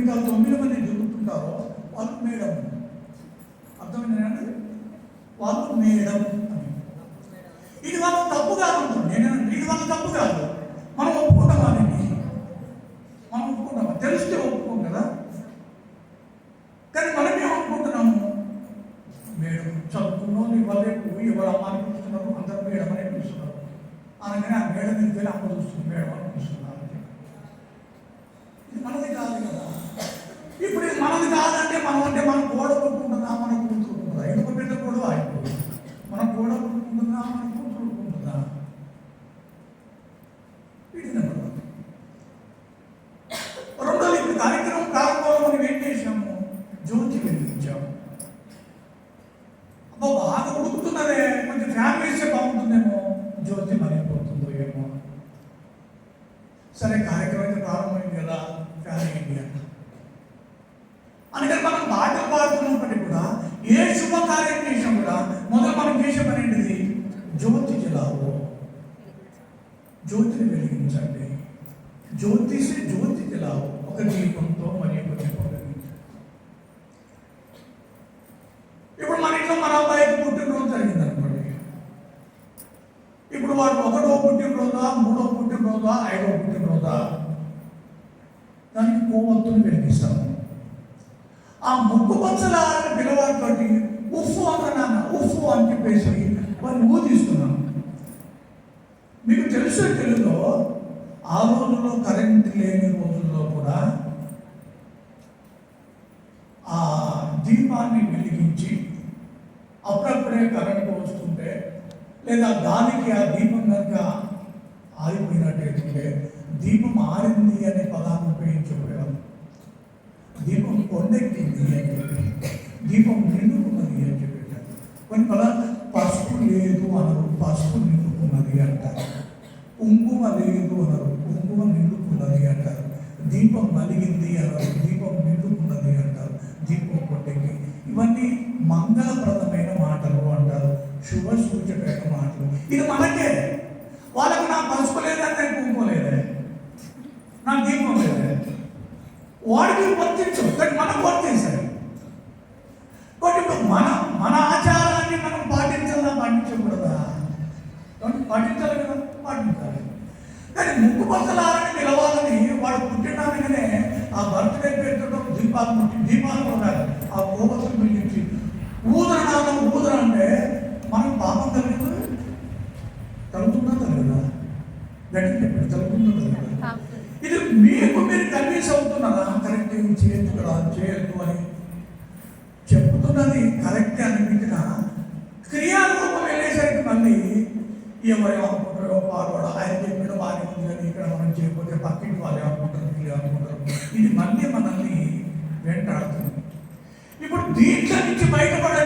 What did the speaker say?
మిగతా తొమ్మిది మంది దిగుతుంటారో వాళ్ళు మేడం. అర్థమైందండి వాళ్ళు మేడం అని. ఇది వాళ్ళ తప్పు కాదు అంటుంది నేను ఇది వాళ్ళ తప్పు కాదు. మనం ఒప్పుకుంటాం వాళ్ళని మనం ఒప్పుకుంటాం తెలిస్తే ఒప్పుకోం కదా. కానీ మనం ఏమనుకుంటున్నాము మేడం చదువుకున్నాం ఇవ్వలే పోయి ఎవరు అమ్మ అని పిలుస్తున్నారు అందరూ మేడం అని పిలుస్తున్నారు. అనగానే ఆ మేడం మీద వెళ్ళి అమ్మ చూస్తుంది మేడం అని పిలుస్తున్నారు. మనది కాదు కదా. ఇప్పుడు మనది కాదంటే మనం అంటే మనం గోడ కొట్టుకుంటుందా మన కూతురు ఉంటుందా? ఎందుకు పెద్ద గొడవ మన మనం గోడ కొట్టుకుంటుందా మన కూతురు ఉంటుందా? రెండోది ఇప్పుడు కార్యక్రమం కాకపోవడం మనం ఏం చేసాము జ్యోతి వెలిగించాము అబ్బా బాగా ఉడుకుతున్నదే కొంచెం ఫ్యామిలీ వేస్తే బాగుంటుందేమో. జ్యోతి మరిగిపోతుందో ఏమో సరే కార్యక్రమం ప్రారంభమైంది కదా ఫ్యాన్ వేయండి అందుకని మనం పాటలు పాడుతున్నప్పటికీ కూడా ఏ శుభకార్యం చేసినా కూడా మొదలు మనం చేసే పని ఏంటిది? జ్యోతి జలావు జ్యోతిని వెలిగించండి. జ్యోతిషి జ్యోతి జలావు ఒక దీపంతో మరియు ఒక దీపం వెలిగించండి ఇప్పుడు మన ఇంట్లో మన అబ్బాయికి పుట్టినరోజు జరిగింది అనుకోండి ఇప్పుడు వాడు ఒకటో పుట్టినరోజా మూడో పుట్టినరోజా ఐదో పుట్టినరోజా దానికి కోవత్తుని వెలిగిస్తాము ఆ ముక్కు పచ్చల పిల్లవాడితోటి ఉఫ్ఫు అన్న ఉఫ్ఫు అని చెప్పేసి వాడిని ఊదిస్తున్నాం మీకు తెలుసు తెలుగులో ఆ రోజుల్లో కరెంట్ లేని రోజుల్లో కూడా ఆ దీపాన్ని వెలిగించి అప్పుడప్పుడే కరెంట్ వస్తుంటే లేదా గాలికి ఆ దీపం కనుక ఆరిపోయినట్టయితే దీపం ఆరింది అనే పదాన్ని ఉపయోగించబోయేవారు దీపం కొండెక్కింది అని చెప్పి దీపం నిండుకున్నది అని చెప్పి కొన్ని పదాలు పసుపు లేదు అనరు పసుపు నిండుకున్నది అంటారు. కుంకుమ లేదు అనరు కుంకుమ నిండుకున్నది అంటారు. దీపం మలిగింది అనరు దీపం నిండుకున్నది అంటారు. దీపం కొండెక్కి ఇవన్నీ మంగళ శుభ సూచకమైన మాటలు. ఇది మనకే. వాళ్ళకి నా పసుపు లేదంటే కుంకుమ లేదే? నా దీపం లేదే? వాడికి వర్తించు కానీ మనం వర్తించాలి కాబట్టి ఇప్పుడు మన మన ఆచారాన్ని మనం పాటించాలా? పాటించకూడదా? కాబట్టి పాటించాలి కదా? పాటించాలి. కానీ ముక్కు పక్కలారని పిలవాలని వాడు పుట్టినాకనే ఆ బర్త్డే పెట్టడం దీపాలు దీపాలు ఉండాలి ఆ కోపత్తులు పిలిచి ఊదర నాదం కలుగుతుందా కలుగుదా ఇది మీకు మీరు కన్విన్స్ అవుతున్నారా కరెక్ట్ ఇది చేయొద్దు కదా చేయొద్దు అని చెప్తున్నది కరెక్ట్ అనిపించిన క్రియారూపం వెళ్ళేసరికి మళ్ళీ ఎవరు అనుకుంటారో పాల్గొడ ఆయన చెప్పిన బాగానే ఉంది కానీ ఇక్కడ మనం చేయకపోతే పక్కింటి వాళ్ళు ఏమనుకుంటారు వీళ్ళు ఏమనుకుంటారు? ఇది మళ్ళీ మనల్ని వెంటాడుతుంది. ఇప్పుడు దీంట్లో నుంచి బయటపడే